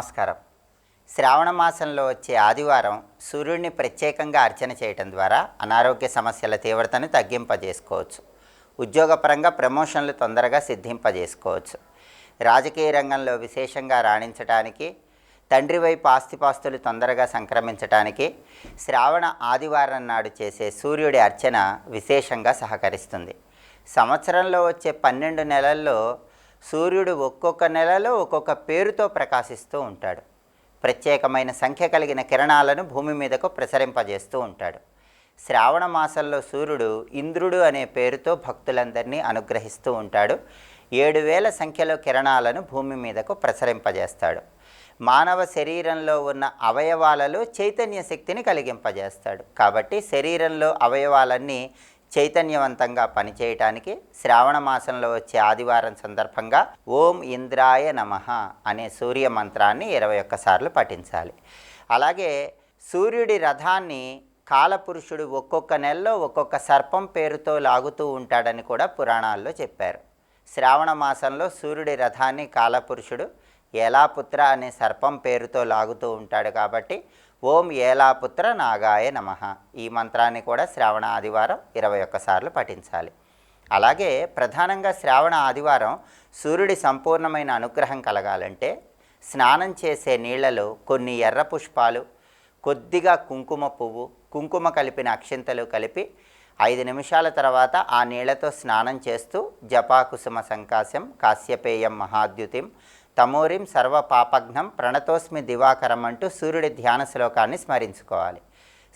నమస్కారం. శ్రావణ మాసంలో వచ్చే ఆదివారం సూర్యుడిని ప్రత్యేకంగా అర్చన చేయటం ద్వారా అనారోగ్య సమస్యల తీవ్రతను తగ్గింపజేసుకోవచ్చు. ఉద్యోగపరంగా ప్రమోషన్లు తొందరగా సిద్ధింపజేసుకోవచ్చు. రాజకీయ రంగంలో విశేషంగా రాణించడానికి తండ్రి వైపు ఆస్తిపాస్తులు తొందరగా సంక్రమించడానికి శ్రావణ ఆదివారం నాడు చేసే సూర్యుడి అర్చన విశేషంగా సహకరిస్తుంది. సంవత్సరంలో వచ్చే పన్నెండు నెలల్లో సూర్యుడు ఒక్కొక్క నెలలో ఒక్కొక్క పేరుతో ప్రకాశిస్తూ ఉంటాడు. ప్రత్యేకమైన సంఖ్య కలిగిన కిరణాలను భూమి మీదకు ప్రసరింపజేస్తూ ఉంటాడు. శ్రావణ మాసంలో సూర్యుడు ఇంద్రుడు అనే పేరుతో భక్తులందరినీ అనుగ్రహిస్తూ ఉంటాడు. ఏడు వేల సంఖ్యలో కిరణాలను భూమి మీదకు ప్రసరింపజేస్తాడు. మానవ శరీరంలో ఉన్న అవయవాలలో చైతన్య శక్తిని కలిగింపజేస్తాడు. కాబట్టి శరీరంలో అవయవాలన్నీ చైతన్యవంతంగా పనిచేయటానికి శ్రావణ మాసంలో వచ్చే ఆదివారం సందర్భంగా ఓం ఇంద్రాయ నమః అనే సూర్య మంత్రాన్ని ఇరవై ఒక్కసార్లు పఠించాలి. అలాగే సూర్యుడి రథాన్ని కాలపురుషుడు ఒక్కొక్క నెలలో ఒక్కొక్క సర్పం పేరుతో లాగుతూ ఉంటాడని కూడా పురాణాల్లో చెప్పారు. శ్రావణ మాసంలో సూర్యుడి రథాన్ని కాలపురుషుడు ఏలాపుత్ర అనే సర్పం పేరుతో లాగుతూ ఉంటాడు కాబట్టి ఓం ఏలాపుత్ర నాగాయ నమ. ఈ మంత్రాన్ని కూడా శ్రావణ ఆదివారం ఇరవై ఒక్కసార్లు పఠించాలి. అలాగే ప్రధానంగా శ్రావణ ఆదివారం సూర్యుడి సంపూర్ణమైన అనుగ్రహం కలగాలంటే స్నానం చేసే నీళ్ళలో కొన్ని ఎర్ర పుష్పాలు కొద్దిగా కుంకుమ పువ్వు కుంకుమ కలిపిన అక్షింతలు కలిపి ఐదు నిమిషాల తర్వాత ఆ నీళ్ళతో స్నానం చేస్తూ జపాకుసుమ సంకాశం కాశ్యపేయం మహాద్యుతిం తమోరిం సర్వ పాపఘ్నం ప్రణతోస్మి దివాకరం అంటూ సూర్యుడి ధ్యాన శ్లోకాన్ని స్మరించుకోవాలి.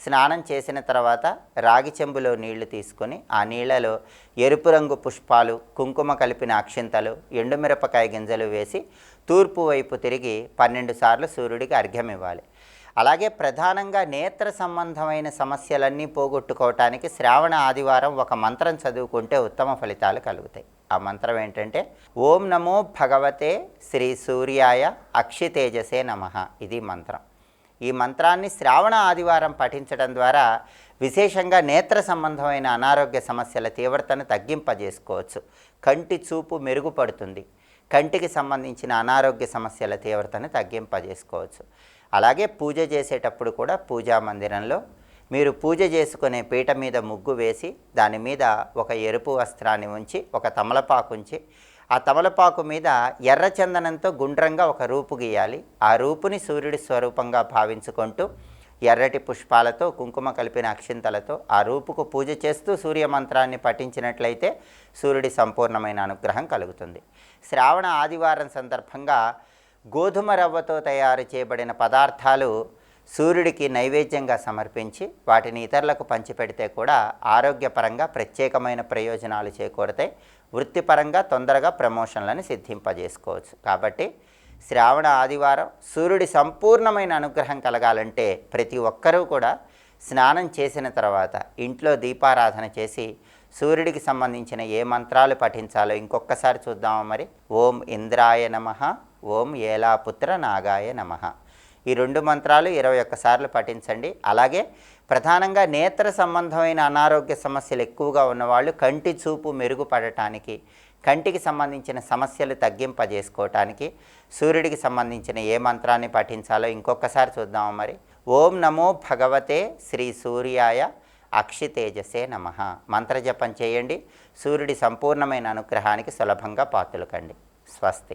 స్నానం చేసిన తర్వాత రాగి చెంబులో నీళ్ళు తీసుకొని ఆ నీళ్ళలో ఎరుపు రంగు పుష్పాలు కుంకుమ కలిపిన అక్షింతలు ఎండుమిరపకాయ గింజలు వేసి తూర్పు వైపు తిరిగి పన్నెండు సార్లు సూర్యుడికి అర్ఘ్యం ఇవ్వాలి అలాగే ప్రధానంగా నేత్ర సంబంధమైన సమస్యలన్నీ పోగొట్టుకోవటానికి శ్రావణ ఆదివారం ఒక మంత్రం చదువుకుంటే ఉత్తమ ఫలితాలు కలుగుతాయి. ఆ మంత్రం ఏంటంటే ఓం నమో భగవతే శ్రీ సూర్యాయ అక్షితేజసే నమ. ఇది మంత్రం. ఈ మంత్రాన్ని శ్రావణ ఆదివారం పఠించడం ద్వారా విశేషంగా నేత్ర సంబంధమైన అనారోగ్య సమస్యల తీవ్రతను తగ్గింపజేసుకోవచ్చు. కంటి చూపు మెరుగుపడుతుంది. కంటికి సంబంధించిన అనారోగ్య సమస్యల తీవ్రతను తగ్గింపజేసుకోవచ్చు. అలాగే పూజ చేసేటప్పుడు కూడా పూజా మందిరంలో మీరు పూజ చేసుకునే పీట మీద ముగ్గు వేసి దాని మీద ఒక ఎరుపు వస్త్రాన్ని ఉంచి ఒక తమలపాకు ఉంచి ఆ తమలపాకు మీద ఎర్ర చందనంతో గుండ్రంగా ఒక రూపు గీయాలి. ఆ రూపుని సూర్యుడి స్వరూపంగా భావించుకుంటూ ఎర్రటి పుష్పాలతో కుంకుమ కలిపిన అక్షింతలతో ఆ రూపుకు పూజ చేస్తూ సూర్య మంత్రాన్ని పఠించినట్లయితే సూర్యుడి సంపూర్ణమైన అనుగ్రహం కలుగుతుంది. శ్రావణ ఆదివారం సందర్భంగా గోధుమ రవ్వతో తయారు చేయబడిన పదార్థాలు సూర్యుడికి నైవేద్యంగా సమర్పించి వాటిని ఇతరులకు పంచిపెడితే కూడా ఆరోగ్యపరంగా ప్రత్యేకమైన ప్రయోజనాలు చేకూడతాయి వృత్తిపరంగా తొందరగా ప్రమోషన్లను సిద్ధింపజేసుకోవచ్చు. కాబట్టి శ్రావణ ఆదివారం సూర్యుడి సంపూర్ణమైన అనుగ్రహం కలగాలంటే ప్రతి ఒక్కరూ కూడా స్నానం చేసిన తర్వాత ఇంట్లో దీపారాధన చేసి సూర్యుడికి సంబంధించిన ఏ మంత్రాలు పఠించాలో ఇంకొకసారి చూద్దామా మరి? ఓం ఇంద్రాయ నమ ఓం ఏలాపుత్ర నాగాయ నమ. ఈ రెండు మంత్రాలు ఇరవై ఒక్కసార్లు పఠించండి. అలాగే ప్రధానంగా నేత్ర సంబంధమైన అనారోగ్య సమస్యలు ఎక్కువగా ఉన్నవాళ్ళు కంటి చూపు మెరుగుపడటానికి కంటికి సంబంధించిన సమస్యలు తగ్గింపజేసుకోవటానికి సూర్యుడికి సంబంధించిన ఏ మంత్రాన్ని పఠించాలో ఇంకొకసారి చూద్దామా మరి? ఓం నమో భగవతే శ్రీ సూర్యాయ అక్షితేజసే నమ. మంత్రజపం చేయండి. సూర్యుడి సంపూర్ణమైన అనుగ్రహానికి సులభంగా పాతులకండి. స్వస్తి.